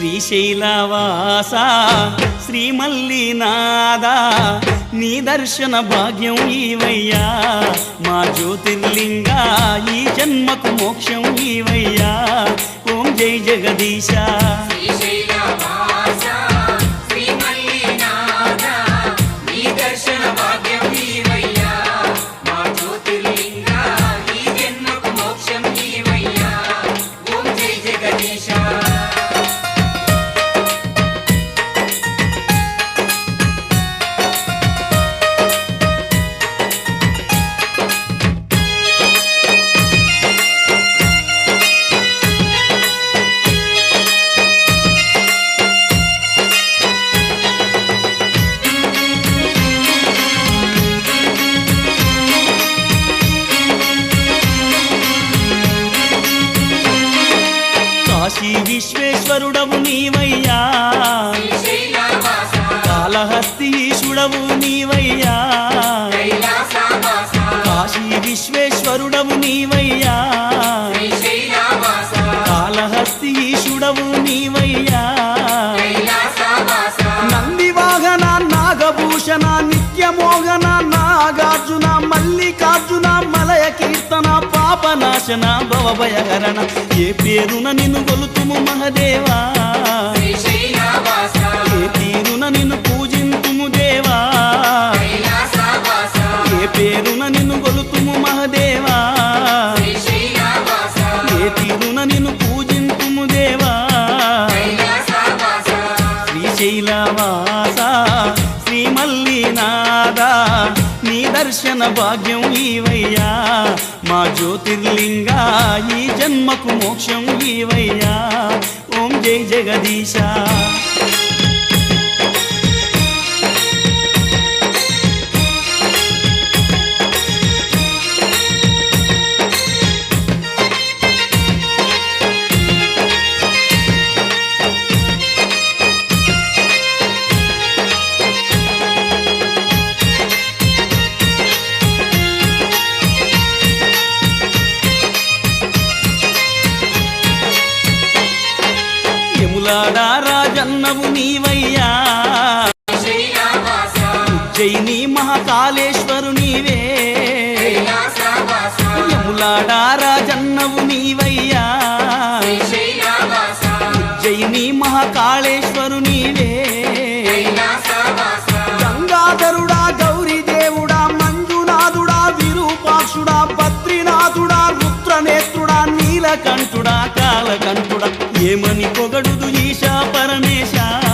శ్రీశైలవాస శ్రీమల్లినాద నీ దర్శన భాగ్యం ఈవయ్యా. మా జ్యోతిర్లింగ ఈ జన్మకు మోక్షం ఈవయ్యా. ఓం జై జగదీశ. శ్రీశైలవాస కాశీ విశ్వేశ్వరుడవు నీవయ్యా. కాళహస్తి కాళహస్తీశుడవు నీవయ్యా. కాశీ విశ్వేశ్వరుడవు నీవయ్యా. కాళహస్తి కాళహస్తీశుడవు నీవయ్యా. పాపనాశన భవభయహరణ ఏ పేరున నిన్ను గొలుతుము మహదేవా? ఏ తీరున నిన్ను పూజింతుము దేవా? ఏ పేరున నిన్ను గొలుతుము మహదేవా? ఏ తీరున నిన్ను పూజింతుము దేవా? కైలాసవాస శ్రీ మల్లినాథ నీ దర్శన భాగ్యం ఈవయ్యా మా జ్యోతిర్లింగ ఈ జన్మకు మోక్షం ఈవయ్యా ఓం జై జగదీశ. యములాడా రాజన్నవు నీవయ్యా. జై నీ మహాకాళేశ్వరు నీవే. యములాడా రాజన్నవు నీవయ్యా. జై నీ మహాకాళేశ్వరు నీవే. కైలాసవాస గంగాధరుడా గౌరీదేవుడా మంజునాథుడా విరూపాక్షుడా బద్రీనాథుడా రుద్రనేత్రుడా నీలకంఠుడా కాలకంఠుడా. ఏమని పొగడుదు ఈశా పరమేశా?